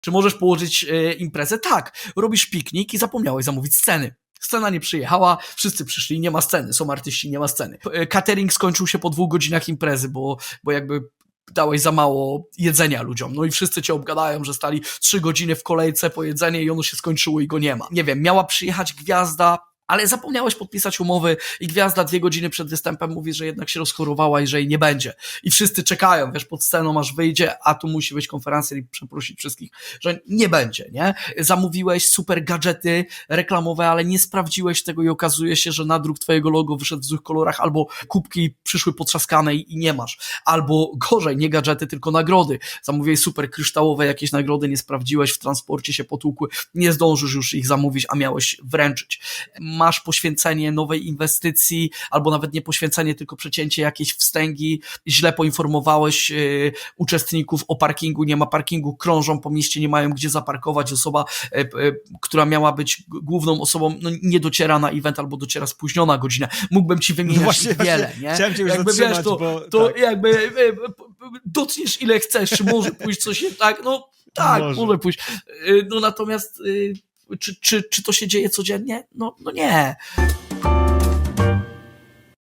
Czy możesz położyć e, imprezę? Tak. Robisz piknik i zapomniałeś zamówić sceny. Scena nie przyjechała, wszyscy przyszli, nie ma sceny, są artyści, nie ma sceny. E, Catering skończył się po dwóch godzinach imprezy, bo, bo jakby dałeś za mało jedzenia ludziom. No i wszyscy cię obgadają, że stali trzy godziny w kolejce po jedzenie i ono się skończyło i go nie ma. Nie wiem, miała przyjechać gwiazda, ale zapomniałeś podpisać umowy i gwiazda dwie godziny przed występem mówi, że jednak się rozchorowała i że jej nie będzie. I wszyscy czekają, wiesz, pod sceną aż wyjdzie, a tu musi być konferencja i przeprosić wszystkich, że nie będzie, nie? Zamówiłeś super gadżety reklamowe, ale nie sprawdziłeś tego i okazuje się, że nadruk twojego logo wyszedł w złych kolorach, albo kubki przyszły potrzaskane i, nie masz. Albo gorzej, nie gadżety, tylko nagrody. Zamówiłeś super kryształowe jakieś nagrody, nie sprawdziłeś, w transporcie się potłukły, nie zdążysz już ich zamówić, a miałeś wręczyć masz poświęcenie nowej inwestycji, albo nawet nie poświęcenie, tylko przecięcie jakiejś wstęgi, źle poinformowałeś y, uczestników o parkingu, nie ma parkingu, krążą po mieście, nie mają gdzie zaparkować, osoba, y, y, która miała być główną osobą, no, nie dociera na event albo dociera spóźniona godzinę. Mógłbym ci wymieniać No właśnie, wiele, właśnie nie? chciałem cię już jakby wiesz, to, bo to tak. jakby docniesz ile chcesz, czy może pójść coś nie tak, no tak, Może. może, pójść. No natomiast czy, czy, czy to się dzieje codziennie? No, no nie.